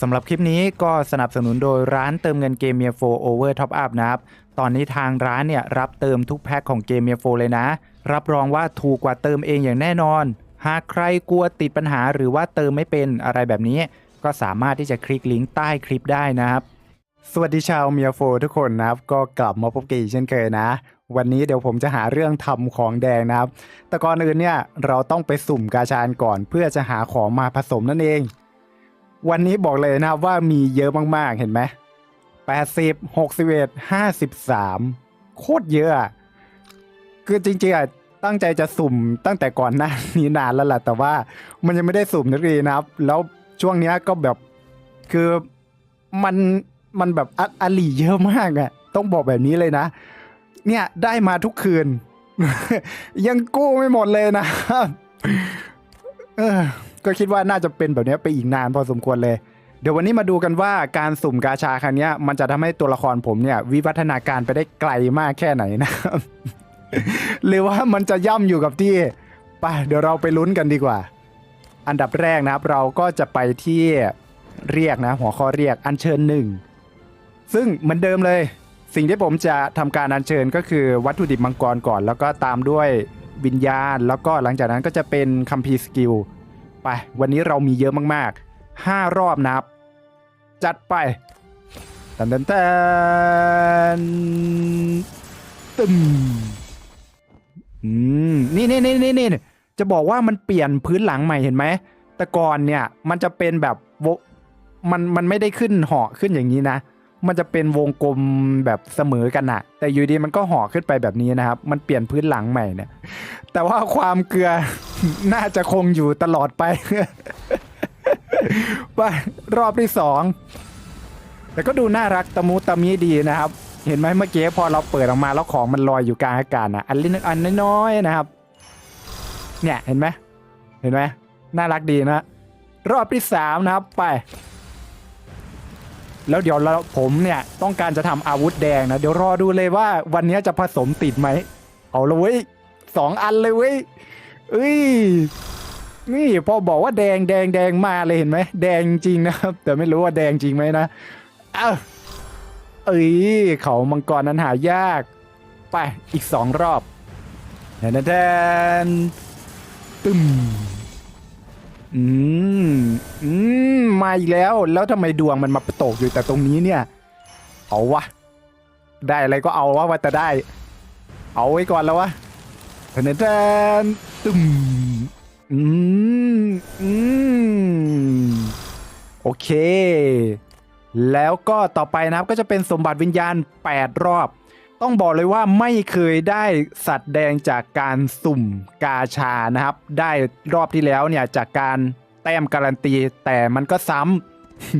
สำหรับคลิปนี้ก็สนับสนุนโดยร้านเติมเงินเกมเมียโฟโอเวอร์ท็อปอัพนะครับ ตอนนี้ทางร้านเนี่ย รับเติมทุกแพ็คของเกมเมียโฟเลยนะ รับรองว่าถูกกว่าเติมเองอย่างแน่นอน หากใครกลัวติดปัญหาหรือว่าเติมไม่เป็นอะไรแบบนี้ ก็สามารถที่จะคลิกลิงก์ใต้คลิปได้นะครับ สวัสดีชาวเมียโฟทุกคนนะครับ ก็กลับมาพบกันอีกเช่นเคยนะวันนี้เดี๋ยวผมจะหาเรื่องทำของแดงนะครับ แต่ก่อนอื่นเนี่ยเราต้องไปสุ่มกาชานก่อนเพื่อจะหาของมาผสมนั่นเอง วันนี้บอกเลยนะครับว่ามีเยอะมากๆ เห็นไหม80 61 53โคตรเยอะคือจริงๆอะตั้งใจจะสุ่มตั้งแต่ก่อนหน้านี้นานแล้วแหละแต่ว่ามันยังไม่ได้สุ่มนักเรียนนะครับ แล้วช่วงเนี้ยก็แบบคือมันมันแบบอะอลีเยอะมากอะต้องบอกแบบนี้เลยนะ เนี่ยได้มาทุกคืน ยังกู้ไม่หมดเลยนะครับเออ ก็คิดว่าน่าจะเป็นแบบนี้ไปอีกนานพอสมควรเลย เดี๋ยววันนี้มาดูกันว่าการสุ่มกาชาครั้งนี้มันจะทำให้ตัวละครผมเนี่ย วิวัฒนาการไปได้ไกลมากแค่ไหนนะครับหรือว่ามันจะย่ำอยู่กับที่ไปเดี๋ยวเราไปลุ้นกันดีกว่า อันดับแรกนะครับ เราก็จะไปที่เรียกนะ หัวข้อเรียกอัญเชิญหนึ่งซึ่งเหมือนเดิมเลย สิ่งที่ผมจะทำการอัญเชิญก็คือวัตถุดิบมังกรก่อน แล้วก็ตามด้วยวิญญาณ แล้วก็หลังจากนั้นก็จะเป็นคัมภีร์สกิล ไป วันนี้เรามีเยอะมากๆ 5 รอบนะครับ จัดไปตันตันตันตึมอืมนี่นี่นี่นี่นี่จะบอกว่ามันเปลี่ยนพื้นหลังใหม่เห็นไหมแต่ก่อนเนี่ยมันจะเป็นแบบมันมันไม่ได้ขึ้นเหาะขึ้นอย่างนี้นะ มันจะเป็นวงกลมแบบเสมอกันอะแต่อยู่ดีมันก็ห่อขึ้นไปแบบนี้นะครับ มันเปลี่ยนพื้นหลังใหม่เนี่ย แต่ว่าความเกลือน่าจะคงอยู่ตลอดไปไปรอบที่สองแต่ก็ดูน่ารักตะมูตะมีดีนะครับ เห็นไหมเมื่อกี้พอเราเปิดออกมาแล้วของมันลอยอยู่กลางอากาศนะอันเล็กอันน้อยๆนะครับ เนี่ยเห็นไหมเห็นไหมน่ารักดีนะ รอบที่สามนะครับไป แล้วเดี๋ยวเราผมเนี่ยต้องการจะทำอาวุธแดงนะ เดี๋ยวรอดูเลยว่าวันนี้จะผสมติดไหม เอาเลยเว้ยสองอันเลยเว้ยเอ้ย นี่พอบอกว่าแดงแดงแดงมาเลยเห็นไหมแดงจริงนะครับ แต่ไม่รู้ว่าแดงจริงไหมนะเอ้าเอ้ยเขามังกรนั้นหายาก ไปอีกสองรอบแทนแทนตึม อืม อืม มาอีกแล้ว แล้วทำไมดวงมันมาตกอยู่แต่ตรงนี้เนี่ย เอาวะ ได้อะไรก็เอาวะว่าแต่ได้ เอาไว้ก่อนแล้ววะแทนแทนตึมอืม อืม โอเค แล้วก็ต่อไปนะครับก็จะเป็นสมบัติวิญญาณ 8 รอบ ต้องบอกเลยว่าไม่เคยได้สัตว์แดงจากการสุ่มกาชานะครับ ได้รอบที่แล้วเนี่ยจากการแต้มการันตี แต่มันก็ซ้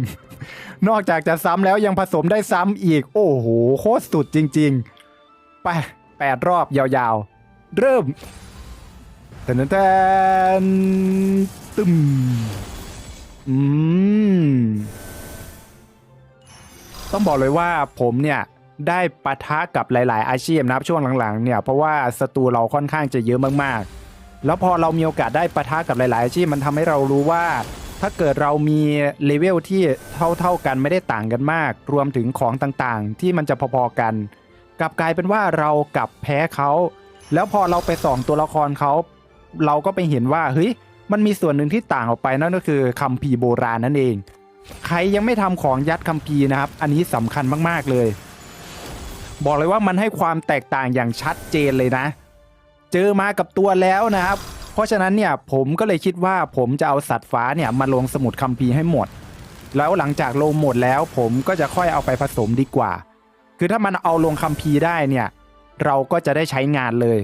ำ นอกจากจะซ้ำแล้วยังผสมได้ซ้ำอีก โอ้โหโคตรสุดจริง ๆ ไป8รอบยาวๆ เริ่มแทนแทนตึมอืมต้องบอกเลยว่าผมเนี่ย ได้ปะทะกับหลาย ๆ อาชีพนะครับช่วงหลัง ๆ เนี่ยเพราะว่าศัตรูเราค่อนข้างจะเยอะมาก ๆ แล้วพอเรามีโอกาสได้ปะทะกับหลาย ๆ อาชีพมันทำให้เรารู้ว่า ถ้าเกิดเรามีเลเวลที่เท่า ๆกันไม่ได้ต่างกันมาก รวมถึงของต่าง ๆ ที่มันจะพอ ๆ กันกลับกลายเป็นว่าเรากลับแพ้เขาแล้วพอเราไปส่องตัวละครเขาเราก็ไปเห็นว่าเฮ้ยมันมีส่วนหนึ่งที่ต่างออกไปนั่นก็คือคัมภีร์โบราณนั่นเอง ใครยังไม่ทำของยัดคัมภีร์นะครับ อันนี้สำคัญมากๆเลย บอกเลยว่ามันให้ความแตกต่างอย่างชัดเจนเลยนะ เจอมากับตัวแล้วนะครับ เพราะฉะนั้นเนี่ยผมก็เลยคิดว่าผมจะเอาสัตว์ฟ้าเนี่ยมาลงสมุดคัมภีร์ให้หมด แล้วหลังจากลงหมดแล้ว ผมก็จะค่อยเอาไปผสมดีกว่า คือถ้ามันเอาลงคัมภีร์ได้เนี่ยเราก็จะได้ใช้งานเลย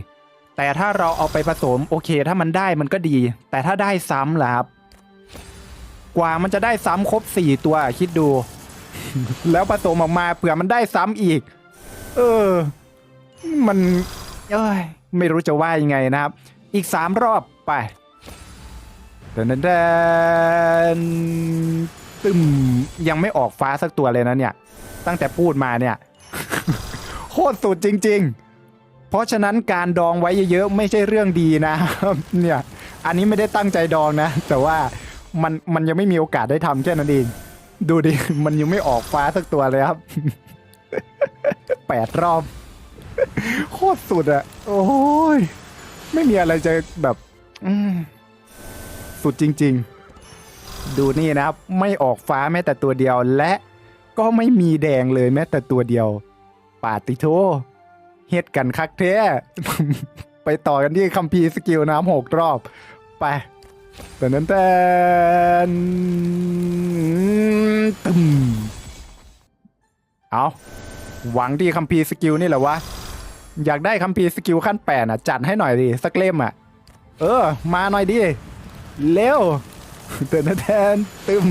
แต่ถ้าเราเอาไปผสมโอเค ถ้ามันได้มันก็ดี แต่ถ้าได้ซ้ำล่ะครับ กว่ามันจะได้ซ้ำครบสี่ตัวคิดดู แล้วผสมออกมาเผื่อมันได้ซ้ำอีก เออ มันเอ้ยไม่รู้จะว่ายังไงนะครับ อีกสามรอบไปเดินเดินตึมยังไม่ออกฟ้าสักตัวเลยนะเนี่ย ตั้งแต่พูดมาเนี่ย โคตรสุดจริง ๆ เพราะฉะนั้นการดองไว้เยอะๆ ไม่ใช่เรื่องดีนะครับเนี่ย อันนี้ไม่ได้ตั้งใจดองนะ แต่ว่ามันมันยังไม่มีโอกาสได้ทำแค่นั้นเอง ดูดิ มันยังไม่ออกฟ้าสักตัวเลยครับ แปดรอบ โคตรสุดอะโอ้ย ไม่มีอะไรจะแบบอืมสุดจริง ๆ ดูนี่นะครับ ไม่ออกฟ้าแม้แต่ตัวเดียวและก็ไม่มีแดงเลยแม้แต่ตัวเดียว ปาติโทเฮ็ดกันคักแท้ไปต่อกันที่คัมภีร์สกิลน้ำหกรอบ ไปแต่นั้นแต่ตึมเอา หวังที่คัมภีร์สกิลนี่แหละวะ อยากได้คัมภีร์สกิลขั้นแปดอะ จัดให้หน่อยดิสักเล่มอะ เออ มาหน่อยดิ เร็วเตือนแทนตึม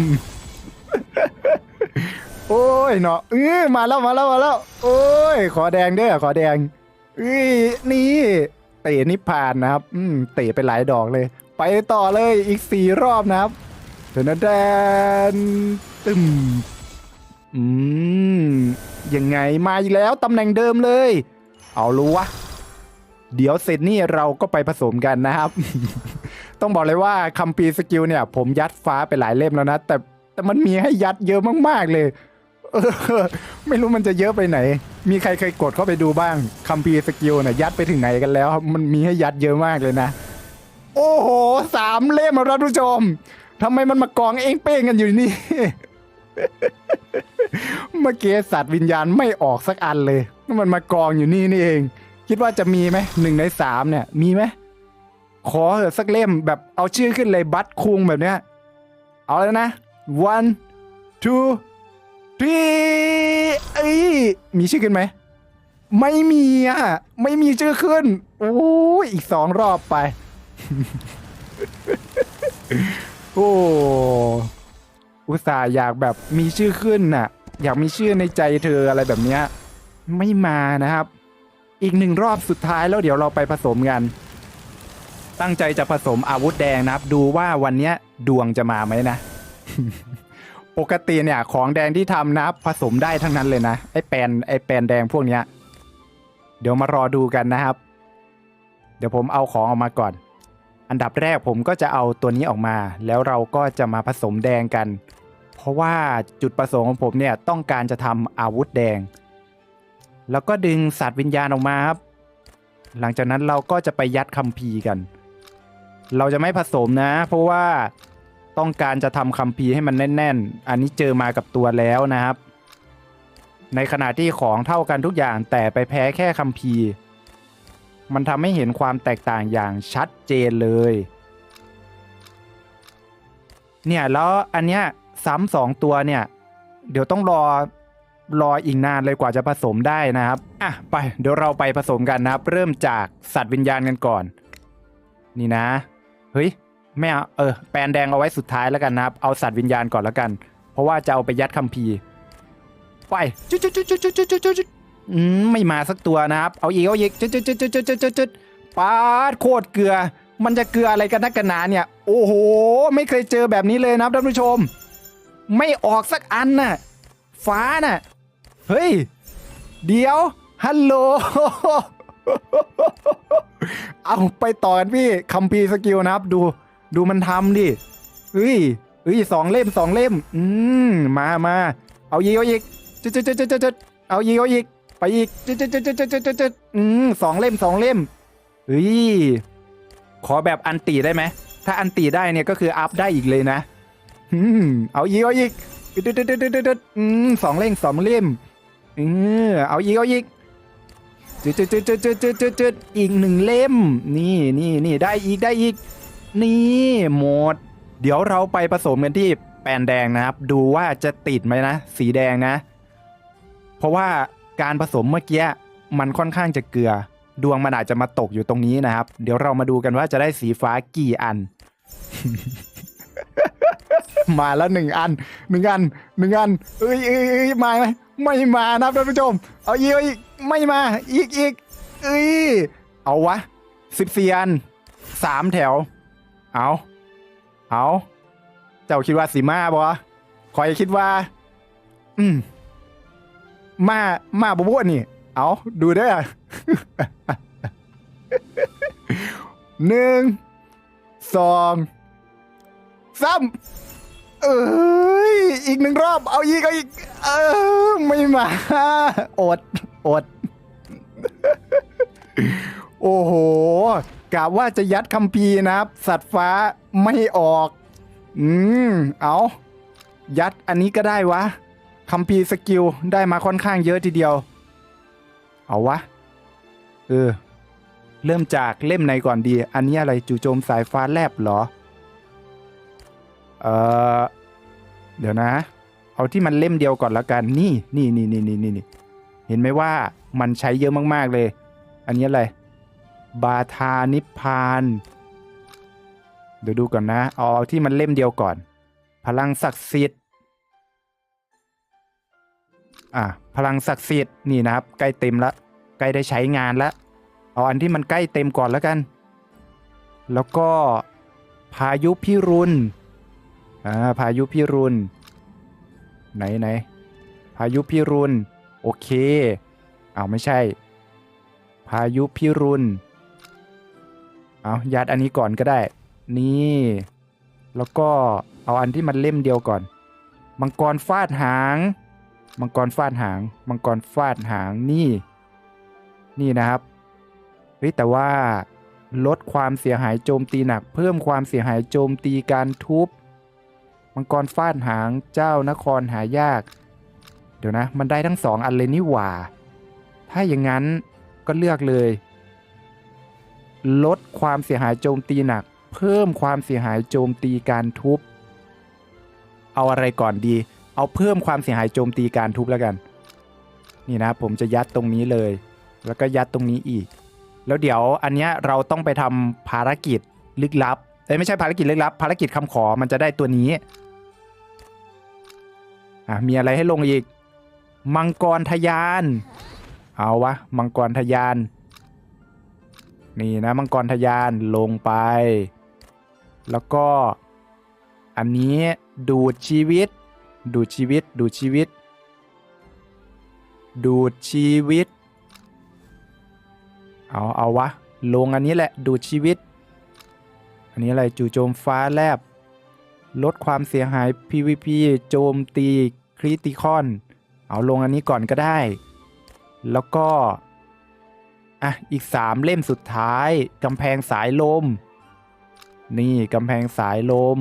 โอ้ยเนาะเออมาแล้วมาแล้วมาแล้ว โอ้ย ขอแดงด้วยขอแดงเอ้ยนี่เตะนิพพานนะครับ อืมเตะไปหลายดอกเลย ไปต่อเลยอีกสี่รอบนะครับเตือนแทนตึม อืม ยังไงมาอีกแล้วตำแหน่งเดิมเลย เอารู้วะ เดี๋ยวเสร็จนี่เราก็ไปผสมกันนะครับ ต้องบอกเลยว่าคัมปีสกิลเนี่ย ผมยัดฟ้าไปหลายเล่มแล้วนะ แต่แต่มันมีให้ยัดเยอะมากๆเลย เออ ไม่รู้มันจะเยอะไปไหน มีใครเคยกดเข้าไปดูบ้างคัมปีสกิลเนี่ยยัดไปถึงไหนกันแล้ว มันมีให้ยัดเยอะมากเลยนะ โอ้โหสามเล่มครับท่านผู้ชมทำไมมันมากองเองเป้งกันอยู่นี่ เมื่อกี้สัตว์วิญญาณไม่ออกสักอันเลย มันมากองอยู่นี่นี่เอง คิดว่าจะมีไหมหนึ่งในสามเนี่ย มีไหมขอเถอะสักเล่มแบบเอาชื่อขึ้นเลยบัตรคุงแบบเนี้ย เอาแล้วนะ one two three เอ้ยมีชื่อขึ้นไหม ไม่มีอะ ไม่มีชื่อขึ้น โอ้ยอีกสองรอบไป โอ้ อุตส่าห์อยากแบบมีชื่อขึ้นน่ะ อยากมีชื่อในใจเธออะไรแบบเนี้ยไม่มานะครับ อีกหนึ่งรอบสุดท้ายแล้วเดี๋ยวเราไปผสมกัน ตั้งใจจะผสมอาวุธแดงนะครับ ดูว่าวันเนี้ยดวงจะมาไหมนะ ปกติเนี่ย ของแดงที่ทำนะผสมได้ทั้งนั้นเลยนะไอ้แปนไอ้แปนแดงพวกเนี้ย เดี๋ยวมารอดูกันนะครับ เดี๋ยวผมเอาของออกมาก่อนอันดับแรกผมก็จะเอาตัวนี้ออกมา แล้วเราก็จะมาผสมแดงกัน เพราะว่าจุดประสงค์ของผมเนี่ยต้องการจะทำอาวุธแดง แล้วก็ดึงสัตว์วิญญาณออกมาครับ หลังจากนั้นเราก็จะไปยัดคัมภีร์กัน เราจะไม่ผสมนะ เพราะว่าต้องการจะทำคัมภีร์ให้มันแน่น ๆ อันนี้เจอมากับตัวแล้วนะครับ ในขณะที่ของเท่ากันทุกอย่างแต่ไปแพ้แค่คัมภีร์ มันทำให้เห็นความแตกต่างอย่างชัดเจนเลยเนี่ยแล้วอันเนี้ย ซ้ำสองตัวเนี่ย เดี๋ยวต้องรอรออีกนานเลยกว่าจะผสมได้นะครับ อะไปเดี๋ยวเราไปผสมกันนะครับ เริ่มจากสัตว์วิญญาณกันก่อน นี่นะ เฮ้ยไม่เอาเออแปลนแดงเอาไว้สุดท้ายแล้วกันนะครับ เอาสัตว์วิญญาณก่อนแล้วกัน เพราะว่าจะเอาไปยัดคัมภีร์ไปจุดจุดจุดจุดจุดจุดจุดจุดอืมไม่มาสักตัวนะครับ เอาอีกเอาอีกจุดจุดจุดจุดจุดจุดจุดจุดปาดโคตรเกลือ มันจะเกลืออะไรกันนักกันหนาเนี่ย โอ้โห ไม่เคยเจอแบบนี้เลยนะครับท่านผู้ชม ไม่ออกสักอันน่ะ ฟ้าน่ะ เฮ้ย เดี๋ยว ฮัลโหล เอาไปต่อกันพี่ คัมภีสกิลนะครับ ดู ดูมันทำดิเฮ้ยเฮ้ยสองเล่มสองเล่ม อืม มามาเอายีเอาอีกจุดจุดจุดจุดจุดเอายีเอาอีก ไปอีกจุดจุดจุดจุดจุดจุดอืมสองเล่มสองเล่มเฮ้ย ขอแบบอันตีได้ไหม ถ้าอันตีได้เนี่ยก็คืออัพได้อีกเลยนะ อืมเอายีกเอาอีกจุดจุดจุดจุดจุดอืมสองเล่มสองเล่มเออเอายีกเอาอีกจุดจุดจุดจุดจุดจุดจุดจุดอีกหนึ่งเล่ม นี่นี่นี่ได้อีกได้อีก นี่หมด เดี๋ยวเราไปผสมกันที่แปนแดงนะครับ ดูว่าจะติดไหมนะ สีแดงนะ เพราะว่าการผสมเมื่อกี้มันค่อนข้างจะเกลือ ดวงมันอาจจะมาตกอยู่ตรงนี้นะครับ เดี๋ยวเรามาดูกันว่าจะได้สีฟ้ากี่อัน มาแล้วหนึ่งอันหนึ่งอันหนึ่งอันเอ้ยเอ้ยเอ้ยมาไหมไม่มานะครับท่านผู้ชม เอาอีกอีกไม่มาอีกอีกเอ้ยเอาวะสิบสี่อันสามแถว เอาเอาเจ้าคิดว่าสีมาบ่คอยคิดว่า อืมมามาบ่บ่นี่ เอาดูเด้อหนึ่งสองสาม เอ้ยอีกหนึ่งรอบเอาอีกเอาอีกเออไม่มาอดอด โอ้โหกะว่าจะยัดคัมภีร์นะครับ สัตว์ฟ้าไม่ออก อืมเอายัดอันนี้ก็ได้วะคัมภีร์สกิลได้มาค่อนข้างเยอะทีเดียว เอาวะ เออ เริ่มจากเล่มไหนก่อนดี อันนี้อะไรจู่โจมสายฟ้าแลบเหรอ เออเดี๋ยวนะ เอาที่มันเล่มเดียวก่อนล้วกัน นี่นี่นี่นี่นี่นี่เห็นไหมว่ามันใช้เยอะมาก ๆ เลย อันนี้อะไร บาทานิพพานเดี๋ยวดูก่อนนะเอาเอาที่มันเล่มเดียวก่อน พลังศักดิ์สิทธิ์ อะ พลังศักดิ์สิทธิ์นี่นะครับ ใกล้เต็มละใกล้ได้ใช้งานละเอาอันที่มันใกล้เต็มก่อนแล้วกัน แล้วก็พายุพิรุณ อ่าพายุพิรุณไหนไหนพายุพิรุณโอเคเอาไม่ใช่ พายุพิรุณเอายัดอันนี้ก่อนก็ได้ นี่ แล้วก็เอาอันที่มันเล่มเดียวก่อน มังกรฟาดหาง มังกรฟาดหาง มังกรฟาดหางนี่ นี่นะครับเฮ้ยแต่ว่าลดความเสียหายโจมตีหนัก เพิ่มความเสียหายโจมตีการทุบ มังกรฟาดหางเจ้านครหายาก เดี๋ยวนะ มันได้ทั้งสองอันเลยนี่หว่า ถ้าอย่างนั้นก็เลือกเลย ลดความเสียหายโจมตีหนัก เพิ่มความเสียหายโจมตีการทุบ เอาอะไรก่อนดี เอาเพิ่มความเสียหายโจมตีการทุบแล้วกัน นี่นะผมจะยัดตรงนี้เลย แล้วก็ยัดตรงนี้อีก แล้วเดี๋ยวอันเนี้ยเราต้องไปทำภารกิจลึกลับเอ้ยไม่ใช่ภารกิจลึกลับภารกิจคำขอมันจะได้ตัวนี้ อะมีอะไรให้ลงอีก มังกรทะยาน เอาวะ มังกรทะยาน นี่นะมังกรทะยานลงไป แล้วก็ อันนี้ดูดชีวิต ดูดชีวิต ดูดชีวิต ดูดชีวิต เอาเอาวะ ลงอันนี้แหละ ดูดชีวิต อันนี้อะไรจู่โจมฟ้าแลบ ลดความเสียหาย PVP โจมตีคริติคอน เอาลงอันนี้ก่อนก็ได้ แล้วก็ อะ อีก 3 เล่มสุดท้ายกำแพงสายลม นี่กำแพงสายลม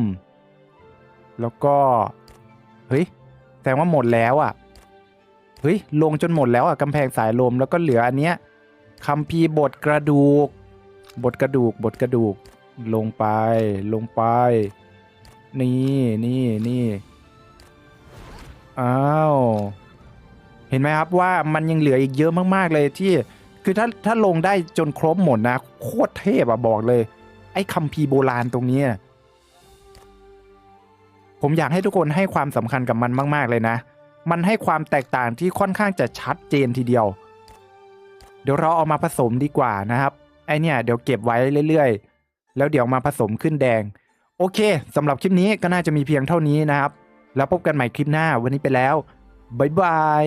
แล้วก็ เฮ้ยแสดงว่าหมดแล้วอะ เฮ้ย ลงจนหมดแล้วอะกำแพงสายลมแล้วก็เหลืออันเนี้ยคัมภีบทกระดูก บทกระดูกบทกระดูก ลงไปลงไป นี่นี่นี่อ้าวเห็นไหมครับว่ามันยังเหลืออีกเยอะมากๆเลยที่คือถ้าถ้าลงได้จนครบหมดนะ โคตรเทพอะบอกเลย ไอ้คัมภีร์โบราณตรงนี้ ผมอยากให้ทุกคนให้ความสำคัญกับมันมาก ๆ เลยนะ มันให้ความแตกต่างที่ค่อนข้างจะชัดเจนทีเดียว เดี๋ยวเราเอามาผสมดีกว่านะครับ ไอเนี่ยเดี๋ยวเก็บไว้เรื่อย ๆ แล้วเดี๋ยวมาผสมขึ้นแดง โอเคสำหรับคลิปนี้ก็น่าจะมีเพียงเท่านี้นะครับ แล้วพบกันใหม่คลิปหน้าวันนี้ไปแล้ว บ๊ายบาย